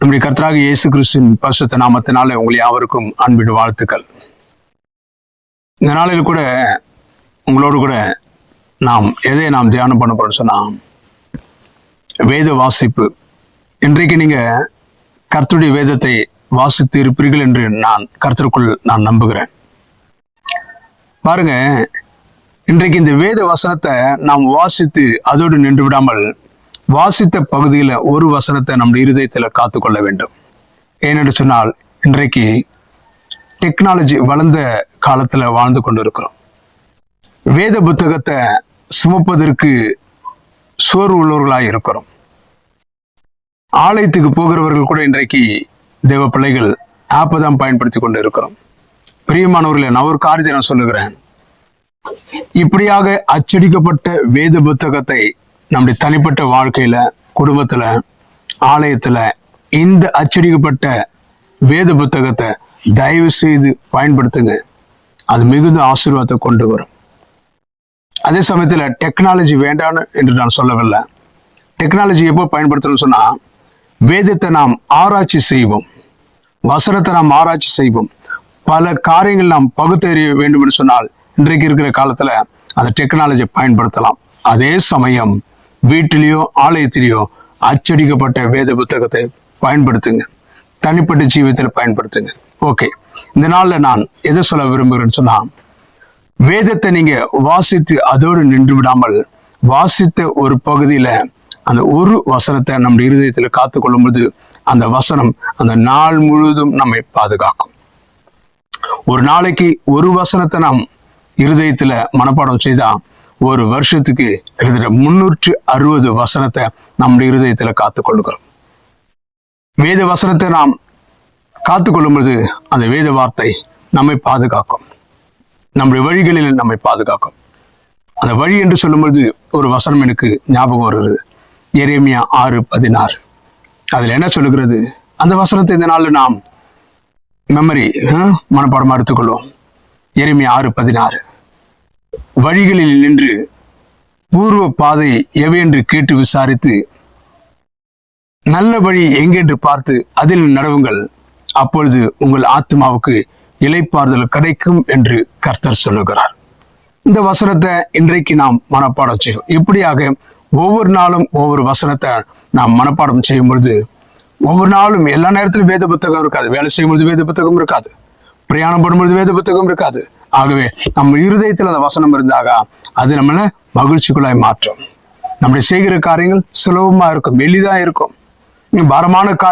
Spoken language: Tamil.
நம்முடைய கர்த்தராக இயேசு கிறிஸ்துவின் பரிசுத்த நாமத்தினால உங்களை யாவருக்கும் அன்பின் வாழ்த்துக்கள். இந்த நாளில் கூட உங்களோடு கூட நாம் எதை நாம் தியானம் பண்ண போறோம்னு சொன்னா வேத வாசிப்பு. இன்றைக்கு நீங்க கர்த்தருடைய வேதத்தை வாசித்து இருப்பீர்கள் என்று நான் கர்த்தருக்குள் நான் நம்புகிறேன். பாருங்க இன்றைக்கு இந்த வேத வசனத்தை நாம் வாசித்து அதோடு நின்று விடாமல் வாசித்த பகுதியில் ஒரு வசனத்தை நம்ம இருதயத்தில் காத்துக்கொள்ள வேண்டும். ஏனென்று சொன்னால் இன்றைக்கு டெக்னாலஜி வளர்ந்த காலத்துல வாழ்ந்து கொண்டிருக்கிறோம். வேத புத்தகத்தை சுமப்பதற்கு சோர்வு உள்ளவர்களாக இருக்கிறோம். ஆலயத்துக்கு போகிறவர்கள் கூட இன்றைக்கு தேவ பிள்ளைகள் ஆப்பை தான் பயன்படுத்தி கொண்டு இருக்கிறோம். பிரியமானவர்களே நான் ஒரு காரியத்தை நான் சொல்லுகிறேன். இப்படியாக அச்சடிக்கப்பட்ட வேத புத்தகத்தை நம்முடைய தனிப்பட்ட வாழ்க்கையில குடும்பத்துல ஆலயத்துல இந்த அச்சடிக்கப்பட்ட வேத புத்தகத்தை தயவு செய்து பயன்படுத்துங்க. அது மிகுந்த ஆசீர்வாதத்தை கொண்டு வரும். அதே சமயத்துல டெக்னாலஜி வேண்டான்னு என்று நான் சொல்லவில்லை. டெக்னாலஜி எப்போ பயன்படுத்தணும்னு சொன்னா வேதத்தை நாம் ஆராய்ச்சி செய்வோம். வசனத்தை நாம் ஆராய்ச்சி செய்வோம். பல காரியங்கள் நாம் பகுத்தறிய வேண்டும் என்று சொன்னால் இன்றைக்கு இருக்கிற காலத்துல அந்த டெக்னாலஜியை பயன்படுத்தலாம். அதே சமயம் வீட்டிலேயோ ஆலயத்திலேயோ அச்சடிக்கப்பட்ட வேத புத்தகத்தை பயன்படுத்துங்க. தனிப்பட்ட ஜீவியத்தில் பயன்படுத்துங்க. ஓகே இந்த நாள்ல நான் எதை சொல்ல விரும்புகிறேன்னு சொன்னா வேதத்தை நீங்க வாசித்து அதோடு நின்று விடாமல் வாசித்த ஒரு பகுதியில அந்த ஒரு வசனத்தை நம்ம இருதயத்தில் காத்து கொள்ளும்போது அந்த வசனம் அந்த நாள் முழுவதும் நம்மை பாதுகாக்கும். ஒரு நாளைக்கு ஒரு வசனத்தை நாம் இருதயத்துல மனப்பாடம் செய்தா ஒரு வருஷத்துக்கு கிட்டத்தட்ட முன்னூற்று அறுபது வசனத்தை நம்முடைய இருதயத்தில் காத்து கொள்ளுகிறோம். வேத வசனத்தை நாம் காத்து கொள்ளும்போது அந்த வேத வார்த்தை நம்மை பாதுகாக்கும். நம்முடைய வழிகளில் நம்மை பாதுகாக்கும். அந்த வழி என்று சொல்லும்பொழுது ஒரு வசனம் எனக்கு ஞாபகம் வருகிறது. எரேமியா ஆறு பதினாறு. அதுல என்ன சொல்லுகிறது? அந்த வசனத்தை இந்த நாளில் நாம் மெமரி மனப்பாடமாக எடுத்துக்கொள்வோம் எரேமியா ஆறு பதினாறு. வழிகளில் நின்று பூர்வ பாதை எவையென்று கேட்டு விசாரித்து நல்ல வழி எங்கென்று பார்த்து அதில் நடவுங்கள். அப்பொழுது உங்கள் ஆத்மாவுக்கு இலைப்பாறுதல் கிடைக்கும் என்று கர்த்தர் சொல்லுகிறார். இந்த வசனத்தை இன்றைக்கு நாம் மனப்பாடம் செய்யும் இப்படியாக ஒவ்வொரு நாளும் ஒவ்வொரு வசனத்தை நாம் மனப்பாடம் செய்யும் பொழுது ஒவ்வொரு நாளும் எல்லா நேரத்திலும் வேத புத்தகம் இருக்காது. வேலை செய்யும் பொழுது வேத புத்தகம் இருக்காது. பிரயாணம் பண்ணும்பொழுது வேத புத்தகம் இருக்காது. ஆகவே நம்ம இருதயத்தில் அந்த வசனம் இருந்தாக அது நம்மள மகிழ்ச்சிக்குள்ளாய் மாற்றும். நம்முடைய செய்கிற காரியங்கள் சுலபமா இருக்கும் எளிதாக இருக்கும். பாரமான காரியம்